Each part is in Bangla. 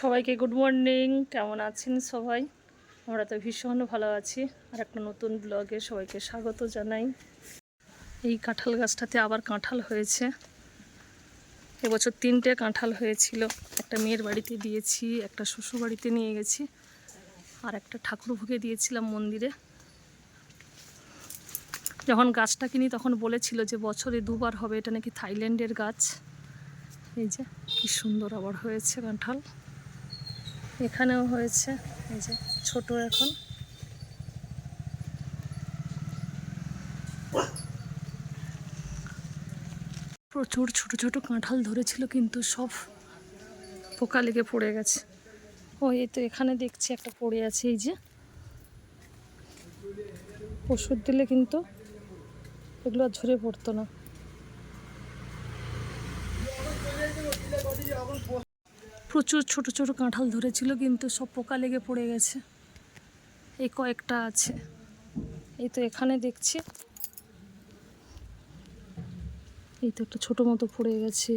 সবাইকে গুড মর্নিং কেমন আছেন সবাই? আমরা তো ভীষণ ভালো আছি। আর একটা নতুন ব্লগে সবাইকে স্বাগত জানাই। এই কাঁঠাল গাছটাতে আবার কাঁঠাল হয়েছে। এবছর তিনটে কাঁঠাল হয়েছিল। একটা মেয়ের বাড়িতে দিয়েছি, একটা শ্বশুর বাড়িতে নিয়ে গেছি, আর একটা ঠাকুর ভোগে দিয়েছিলাম মন্দিরে। যখন গাছটা কিনি তখন বলেছিল যে বছরে দুবার হবে, এটা নাকি থাইল্যান্ডের গাছ। এই যে, কি সুন্দর আবার হয়েছে কাঁঠাল। এখানেও হয়েছে, এই যে ছোট এখন। প্রচুর ছোট ছোট কাঁঠাল ধরেছিল, কিন্তু সব পোকা লেগে পড়ে গেছে। ও, এই তো এখানে দেখছি একটা পড়ে আছে, এই যে। ওষুধ দিলে কিন্তু এগুলো আর ঝরে পড়তো না। প্রচুর ছোট ছোট কাঁঠাল ধরেছিল, কিন্তু সব পোকা লেগে পড়ে গেছে। এই কয়েকটা আছে। এই তো এখানে দেখছি। এই তো একটা ছোটো মতো পড়ে গেছে।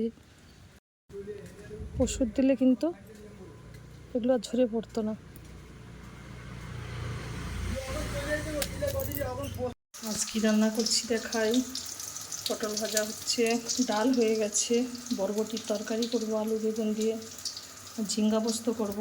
ওষুধ দিলে কিন্তু এগুলো আর ঝরে পড়তো না। আজ কি রান্না করছি দেখাই। পটল ভাজা হচ্ছে, ডাল হয়ে গেছে, বরবটির তরকারি করব, আলু বেগুন দিয়ে। ঝিঙ্গা পোস্ত করব।